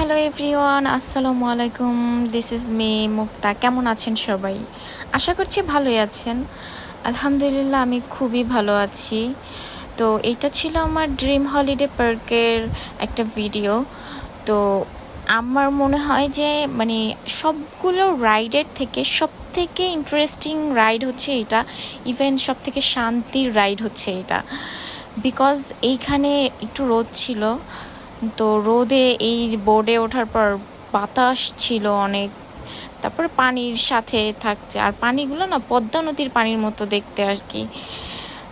Hello everyone আসসালামু আলাইকুম this is me মুক্তা কেমন আছেন সবাই? আশা করছি ভালোই আছেন। আলহামদুলিল্লাহ, আমি খুবই ভালো আছি। তো এটা ছিল আমার ড্রিম হলিডে পার্কের একটা ভিডিও তো আমার মনে হয় যে মানে সবগুলো রাইডের থেকে সব থেকে ইন্টারেস্টিং রাইড হচ্ছে এটা। ইভেন সব থেকে শান্তির রাইড হচ্ছে এটা। বিকজ এইখানে একটু রোদ ছিল। তো রোদে এই বোর্ডে ওঠার পর বাতাস ছিল অনেক। তারপরে পানির সাথে থাকছে। আর পানিগুলো না পদ্মা নদীর পানির মতো দেখতে আর কি।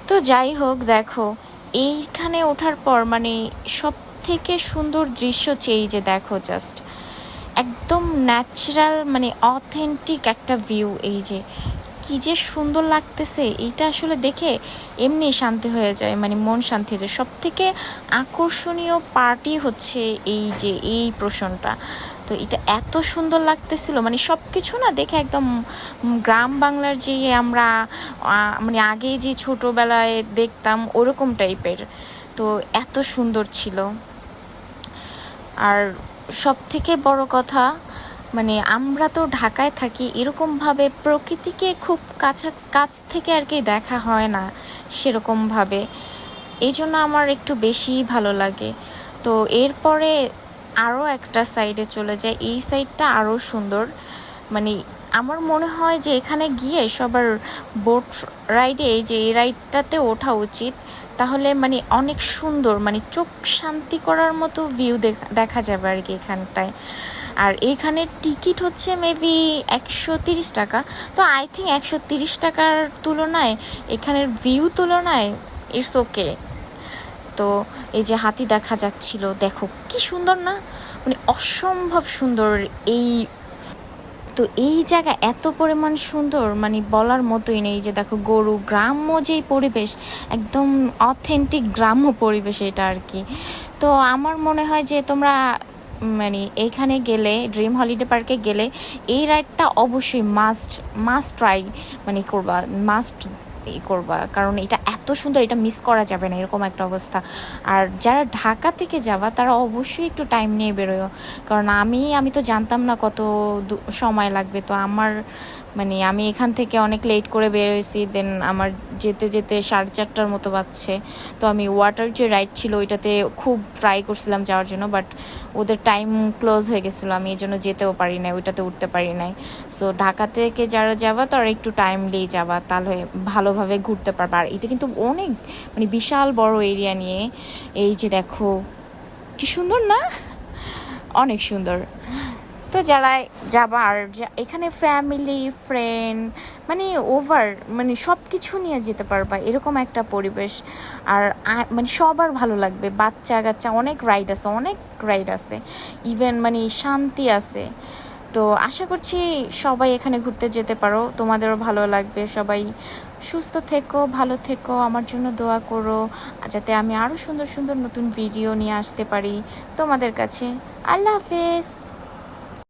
তো যাই হোক, দেখো, এইখানে ওঠার পর মানে সব থেকে সুন্দর দৃশ্য এই যে, দেখো জাস্ট একদম ন্যাচারাল মানে অথেন্টিক একটা ভিউ এই যে। কি যে সুন্দর লাগতেছে, এইটা আসলে দেখে এমনি শান্তি হয়ে যায় মানে মন শান্তি হয়ে যায়। সব থেকে আকর্ষণীয় পার্টি হচ্ছে এই যে, এই প্রশ্নটা তো এটা এত সুন্দর লাগতেছিল মানে সব কিছু না দেখে একদম গ্রাম বাংলার যে আমরা মানে আগে যে ছোটোবেলায় দেখতাম, ওরকম টাইপের। তো এত সুন্দর ছিল। আর সব থেকে বড় কথা মানে আমরা তো ঢাকায় থাকি এরকমভাবে প্রকৃতিকে খুব কাছা, কাছ থেকে আর কি দেখা হয় না সেরকমভাবে এই জন্য আমার একটু বেশি ভালো লাগে। তো এরপরে আরও একটা সাইডে চলে যায় এই সাইডটা আরও সুন্দর। মানে আমার মনে হয় যে এখানে গিয়ে সবার বোট রাইডে যে এই রাইডটাতে ওঠা উচিত। তাহলে মানে অনেক সুন্দর মানে চোখ শান্তি করার মতো ভিউ দেখা যাবে আর কি এখানটায়। আর এইখানে টিকিট হচ্ছে মেবি একশো তিরিশ টাকা। তো আই থিঙ্ক একশো তিরিশ টাকার তুলনায় এখানের ভিউ তুলনায় ইটস ওকে তো এই যে হাতি দেখা যাচ্ছিল, দেখো কি সুন্দর না? মানে অসম্ভব সুন্দর এই তো এই জায়গা এত পরিমাণ সুন্দর মানে বলার মতোই নেই যে দেখো গরু গ্রাম্য যেই পরিবেশ, একদম অথেন্টিক গ্রাম্য পরিবেশ এটা আর কি। তো আমার মনে হয় যে তোমরা মানে এইখানে গেলে ড্রিম হলিডে পার্কে গেলে এই রাইডটা অবশ্যই মাস্ট মাস্ট ট্রাই মানে করবা মাস্ট ই করবা, কারণ এটা এত সুন্দর, এটা মিস করা যাবে না, এরকম একটা অবস্থা। আর যারা ঢাকা থেকে যাবা, তারা অবশ্যই একটু টাইম নিয়ে বেরোয়। কারণ আমি আমি তো জানতাম না কত সময় লাগবে। তো আমার মানে আমি এখান থেকে অনেক লেট করে বেরোয়েছি দেন আমার যেতে যেতে সাড়ে চারটার মতো বাজছে। তো আমি ওয়াটার যে রাইড ছিল, ওইটাতে খুব ট্রাই করছিলাম যাওয়ার জন্য বাট ওদের টাইম ক্লোজ হয়ে গেছিল। আমি এই জন্য যেতেও পারি নাই, ওইটাতে উঠতে পারি নাই। সো ঢাকা থেকে যারা যাবা, তারা একটু টাইমলি যাবা, তাহলে ভালোভাবে ঘুরতে পারবা। আর এটা কিন্তু অনেক মানে বিশাল বড় এরিয়া নিয়ে এই যে দেখো, কি সুন্দর না? অনেক সুন্দর। তো যারা যাবা আর যা- এখানে ফ্যামিলি ফ্রেন্ড মানে ওভার মানে সব কিছু নিয়ে যেতে পারবা, এরকম একটা পরিবেশ। আর মানে সবার ভালো লাগবে। বাচ্চা কাচ্চা অনেক রাইড আছে, অনেক রাইড আছে। ইভেন মানে শান্তি আছে। তো আশা করছি সবাই এখানে ঘুরতে যেতে পারো। তোমাদেরও ভালো লাগবে। সবাই সুস্থ থেকো, ভালো থেকো। আমার জন্য দোয়া করো যাতে আমি আরও সুন্দর সুন্দর নতুন ভিডিও নিয়ে আসতে পারি তোমাদের কাছে। আল্লাহ হাফেজ।